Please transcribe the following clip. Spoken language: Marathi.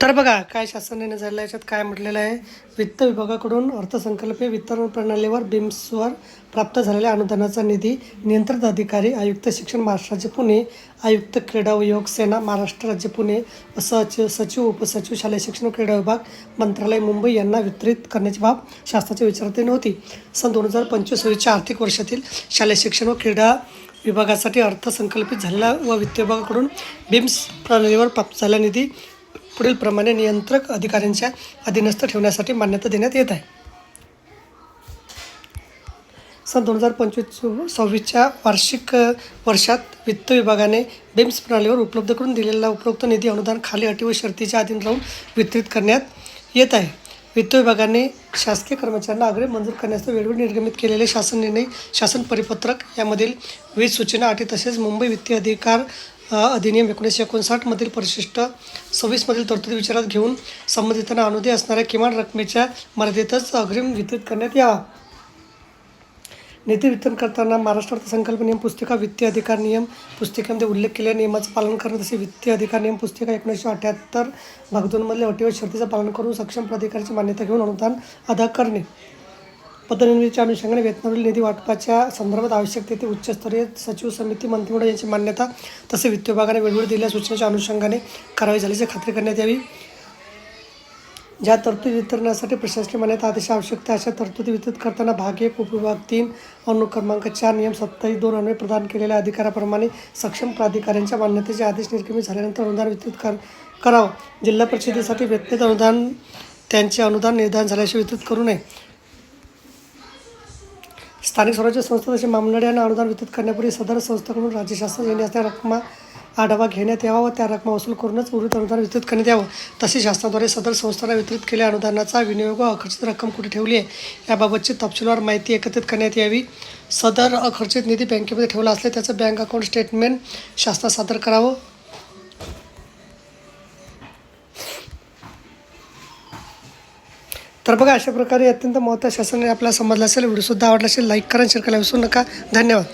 तर बघा काय शासनाने झालं याच्यात काय म्हटलेलं आहे? वित्त विभागाकडून अर्थसंकल्पीय वितरण प्रणालीवर बिम्सवर प्राप्त झालेल्या अनुदानाचा निधी नियंत्रित अधिकारी आयुक्त शिक्षण महाराष्ट्र राज्य पुणे आयुक्त क्रीडा व योग सेना महाराष्ट्र राज्य पुणे व सचिव सचिव उपसचिव शालेय शिक्षण व क्रीडा विभाग मंत्रालय मुंबई यांना वितरित करण्याची बाब शासनाच्या विचाराधीन होती. सन दोन हजार पंचवीस सव्वीसच्या आर्थिक वर्षातील शालेय शिक्षण व क्रीडा विभागासाठी अर्थसंकल्पित झालेला व वित्त विभागाकडून बिम्स प्रणालीवर प्राप्त झालेला निधी पुढील प्रमाणे नियंत्रक अधिकाऱ्यांच्या अधीनस्थ ठेवण्यासाठी मान्यता देण्यात येत आहे. सन दोन हजार पंचवीस सव्वीसच्या वार्षिक वर्षात वित्त विभागाने बिम्स प्रणालीवर उपलब्ध करून दिलेला उपरोक्त निधी अनुदान खाली अटी व शर्तीच्या अधीन राहून वितरित करण्यात येत आहे. वित्त विभागाने शासकीय कर्मचाऱ्यांना आग्रह मंजूर करण्यासाठी वेळोवेळी निर्गमित केलेले शासन निर्णय शासन परिपत्रक यामधील वीज सूचना अटी तसेच मुंबई वित्तीय अधिकार अधिनियम एकोणीसशे एकोणसाठमधील परिशिष्ट सव्वीसमधील तरतुदी विचारात घेऊन संबंधितांना अनुदय असणाऱ्या किमान रकमेच्या मर्यादेतच अग्रिम वितरित करण्यात यावा निधी वितरण करताना महाराष्ट्र अर्थसंकल्प नियम पुस्तिका वित्तीय अधिकार नियम पुस्तिकेमध्ये उल्लेख केलेल्या नियमाचं पालन करणे तसे वित्तीय अधिकार नियम पुस्तिका एकोणीसशे अठ्ठ्याहत्तर भाग दोनमधल्या अटी व शर्तीचं पालन करून सक्षम प्राधिकाराची मान्यता घेऊन अनुदान अदा करणे. पदनिर्मितीच्या अनुषंगाने वेतनावरील निधी वाटपाच्या संदर्भात आवश्यक तेथे उच्चस्तरीय सचिव समिती मंत्रिमंडळ यांची मान्यता तसे वित्त विभागाने वेळोवेळी दिलेल्या सूचनेच्या अनुषंगाने कारवाई झाल्याची खात्री करण्यात यावी. ज्या तरतुदी वितरणासाठी प्रशासकीय मान्यता आदेश आवश्यकता अशा तरतुदी वितरित करताना भाग एक उपविभाग तीन अनुक्रमांक चार नियम सत्तावीस दोन अन्वये प्रदान केलेल्या अधिकाराप्रमाणे सक्षम प्राधिकाऱ्यांच्या मान्यतेचे आदेश निर्गमित झाल्यानंतर अनुदान वितरित कर करावं. जिल्हा परिषदेसाठी वेतनेत अनुदान त्यांचे अनुदान निर्धारण झाल्याशिवाय वितरित करू नये. स्थानिक स्वराज्य संस्था तसे मामनडे यांना अनुदान वितरित करण्यापूर्वी सदर संस्थेकडून राज्य शासन येण्यास त्या रकमा आढावा घेण्यात यावा व त्या रकमा वसूल करूनच उर्वरित अनुदान वितरित करण्यात यावं. तसेच शासनाद्वारे सदर संस्थांना वितरित केलेल्या अनुदानाचा विनियोग व अखर्चित रक्कम कुठे ठेवली आहे? याबाबतची तपशीलवार माहिती एकत्रित करण्यात यावी. सदर अखर्चित निधी बँकेमध्ये ठेवला असले त्याचं बँक अकाउंट स्टेटमेंट शासनात सादर करावं. तर बघा अशा प्रकारे अत्यंत महत्त्वाच्या शासनाने आपल्याला समजलं असेल व्हिडिओसुद्धा आवडला असेल लाईक करा शेअर करायला विसरू नका. धन्यवाद.